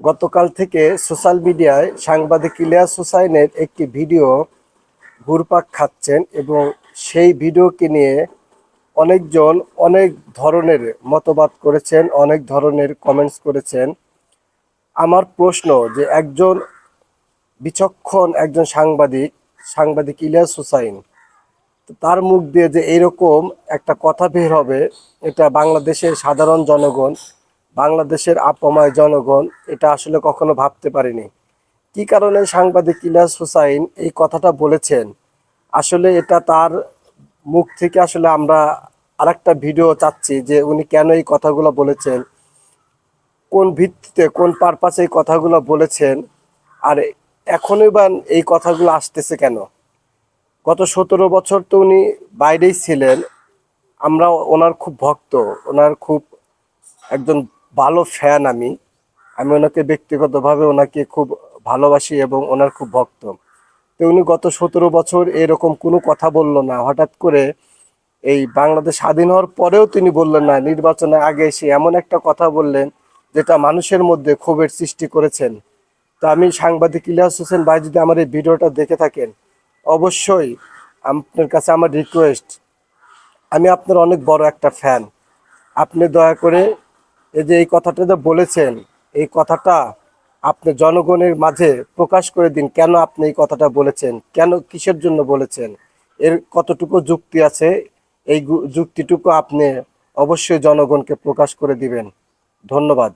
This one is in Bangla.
গতকাল থেকে সোশ্যাল মিডিয়ায় সাংবাদিক ইলিয়াস হোসাইনের একটি ভিডিও ঘুরপাক খাচ্ছেন এবং সেই ভিডিওকে নিয়ে অনেকজন অনেক ধরনের মতবাদ করেছেন, অনেক ধরনের কমেন্টস করেছেন। আমার প্রশ্ন যে একজন বিচক্ষণ একজন সাংবাদিক সাংবাদিক ইলিয়াস হোসাইন, তার মুখ দিয়ে যে এরকম একটা কথা বের হবে, এটা বাংলাদেশের সাধারণ জনগণ বাংলাদেশের আপমায় জনগণ এটা আসলে কখনো ভাবতে পারেনি। কি কারণে সাংবাদিক ইলিয়াস হুসাইন এই কথাটা বলেছেন? আসলে এটা তার মুখ থেকে আসলে আমরা আরেকটা ভিডিও চাচ্ছি যে উনি কেন এই কথাগুলো বলেছেন, কোন ভিত্তিতে, কোন পারপাসে এই কথাগুলো বলেছেন, আর এখনই বা এই কথাগুলো আসতেছে কেন? গত সতেরো বছর তো উনি বাইরেই ছিলেন আমরা ওনার খুব ভক্ত, ওনার খুব একজন ভালো ফ্যান আমি। আমি ওনাকে ব্যক্তিগতভাবে ওনাকে খুব ভালোবাসি এবং ওনার খুব ভক্ত। তো উনি গত সতেরো বছর এরকম কোনো কথা বলল না। হঠাৎ করে এই বাংলাদেশ স্বাধীন হওয়ার পরেও তিনি বললেন না নির্বাচনের আগে এসে এমন একটা কথা বললেন যেটা মানুষের মধ্যে ক্ষোভের সৃষ্টি করেছেন। তো আমি সাংবাদিক ইলিয়াস হোসেন ভাই যদি আমার এই ভিডিওটা দেখে থাকেন, অবশ্যই আপনার কাছে আমার রিকোয়েস্ট আমি আপনার অনেক বড় একটা ফ্যান আপনি দয়া করে এই যে এই কথাটা যে বলেছেন, এই কথাটা আপনি জনগণের মাঝে প্রকাশ করে দিন, কেন আপনি এই কথাটা বলেছেন? কেন কিসের জন্য বলেছেন? এর কতটুকু যুক্তি আছে? এই যুক্তিটুকু আপনি অবশ্যই জনগণকে প্রকাশ করে দিবেন। ধন্যবাদ।